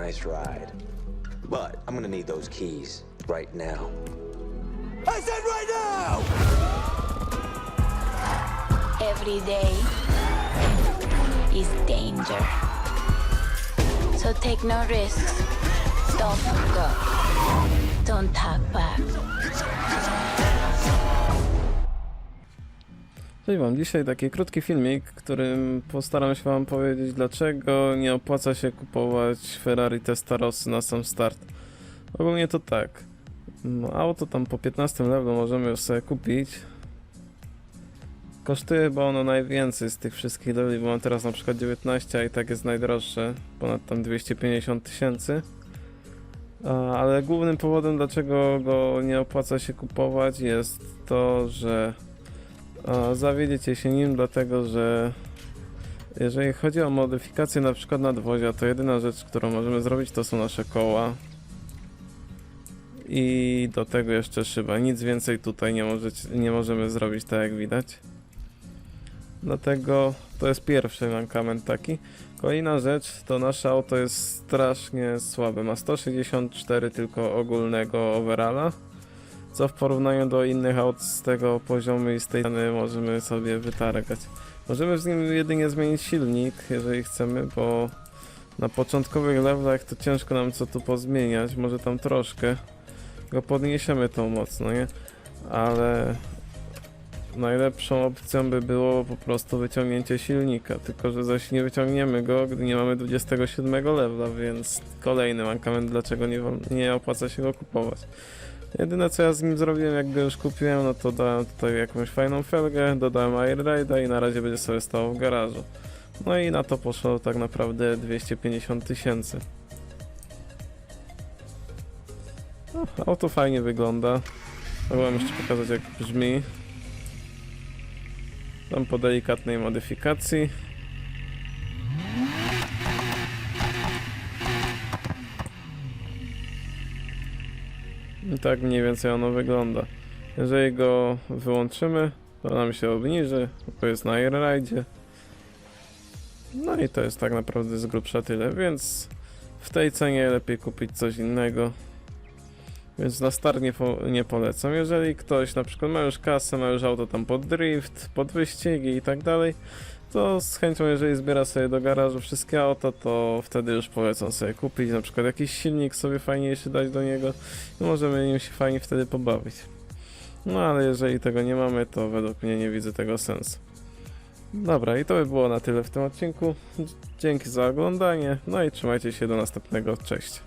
nice ride. But I'm gonna need those keys right now. I said right now! Every day is danger. So take no risks. Don't fuck up. Don't talk back. Cześć Wam, dzisiaj taki krótki filmik, którym postaram się Wam powiedzieć, dlaczego nie opłaca się kupować Ferrari Testarossy na sam start. Ogólnie to tak, no, auto tam po 15 levelu możemy już sobie kupić. Kosztuje chyba ono najwięcej z tych wszystkich leveli, bo mam teraz na przykład 19, a i tak jest najdroższe, ponad tam 250 tysięcy. Ale głównym powodem, dlaczego go nie opłaca się kupować jest to, że a zawiedziecie się nim, dlatego że jeżeli chodzi o modyfikację na przykład nadwozia, to jedyna rzecz, którą możemy zrobić to są nasze koła i do tego jeszcze szyba. Nic więcej tutaj nie, możecie, nie możemy zrobić, tak jak widać. Dlatego to jest pierwszy mankament taki. Kolejna rzecz to nasze auto jest strasznie słabe. Ma 164 tylko ogólnego overalla co w porównaniu do innych aut z tego poziomu i z tej strony możemy sobie wytargać. Możemy z nim jedynie zmienić silnik, jeżeli chcemy, bo na początkowych levelach to ciężko nam co tu pozmieniać, może tam troszkę go podniesiemy tą moc, no nie? Ale najlepszą opcją by było po prostu wyciągnięcie silnika, tylko że zaś nie wyciągniemy go, gdy nie mamy 27 levela, więc kolejny mankament, dlaczego nie, nie opłaca się go kupować. Jedyne co ja z nim zrobiłem, jak go już kupiłem, no to dałem tutaj jakąś fajną felgę, dodałem airride'a i na razie będzie sobie stało w garażu. No i na to poszło tak naprawdę 250 tysięcy. No, auto fajnie wygląda. Mogłem jeszcze pokazać jak brzmi. Tam po delikatnej modyfikacji. I tak mniej więcej ono wygląda. Jeżeli go wyłączymy, to nam się obniży, bo jest na airride. No i to jest tak naprawdę z grubsza tyle, więc w tej cenie lepiej kupić coś innego. Więc na start nie, po, nie polecam. Jeżeli ktoś na przykład ma już kasę, ma już auto tam pod drift, pod wyścigi i tak dalej, to z chęcią, jeżeli zbiera sobie do garażu wszystkie auta, to wtedy już polecam sobie kupić na przykład jakiś silnik sobie fajniejszy dać do niego i możemy nim się fajnie wtedy pobawić. No ale jeżeli tego nie mamy, to według mnie nie widzę tego sensu. Dobra, i to by było na tyle w tym odcinku. Dzięki za oglądanie, no i trzymajcie się do następnego. Cześć.